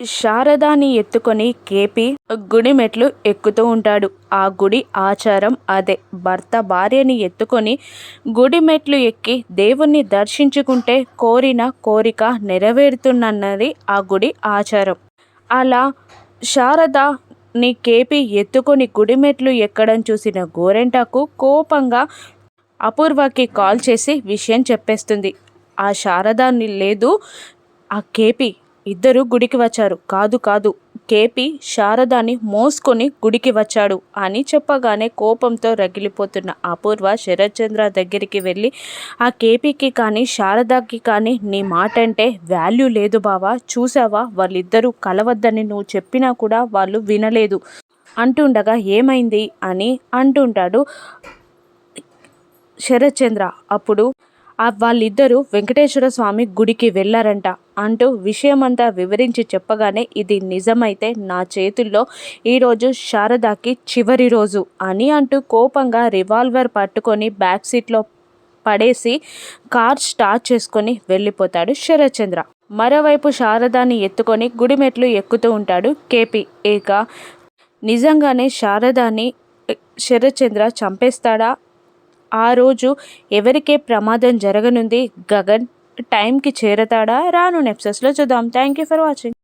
శారదాని ఎత్తుకొని కేపి గుడి మెట్లు ఎక్కుతూ ఉంటాడు. ఆ గుడి ఆచారం అదే. భర్త భార్యని ఎత్తుకొని గుడి మెట్లు ఎక్కి దేవుణ్ణి దర్శించుకుంటే కోరిన కోరిక నెరవేరుతున్నది ఆ గుడి ఆచారం. అలా శారదని కేపి ఎత్తుకొని గుడి మెట్లు ఎక్కడం చూసిన గోరెంటకు కోపంగా అపూర్వకి కాల్ చేసి విషయం చెప్పేస్తుంది. ఆ శారదాన్ని లేదు. ఆ కేపి ఇద్దరు గుడికి వచ్చారు. కాదు కాదు కేపి శారదాని మోసుకొని గుడికి వచ్చాడు అని చెప్పగానే కోపంతో రగిలిపోతున్న అపూర్వ శరత్చంద్ర దగ్గరికి వెళ్ళి ఆ కేపీకి కానీ శారదాకి కానీ నీ మాట అంటే వాల్యూ లేదు బావా. చూసావా? వాళ్ళిద్దరూ కలవద్దని నువ్వు చెప్పినా కూడా వాళ్ళు వినలేదు అంటుండగా ఏమైంది? అని అంటుంటాడు శరత్చంద్ర. అప్పుడు వాళ్ళిద్దరూ వెంకటేశ్వర స్వామి గుడికి వెళ్ళారంట అంటూ విషయమంతా వివరించి చెప్పగానే ఇది నిజమైతే నా చేతుల్లో ఈరోజు శారదాకి చివరి రోజు అని అంటూ కోపంగా రివాల్వర్ పట్టుకొని బ్యాక్ సీట్లో పడేసి కార్ స్టార్ట్ చేసుకొని వెళ్ళిపోతాడు శరత్చంద్ర. మరోవైపు శారదాని ఎత్తుకొని గుడిమెట్లు ఎక్కుతూ ఉంటాడు కేపీ. ఇక నిజంగానే శారదాని శరత్చంద్ర చంపేస్తాడా? ఆ రోజు ఎవరికే ప్రమాదం జరగనుంది? గగన్ టైంకి చేరతాడా? రాను నెప్సస్లో చూద్దాం. Thank you for watching.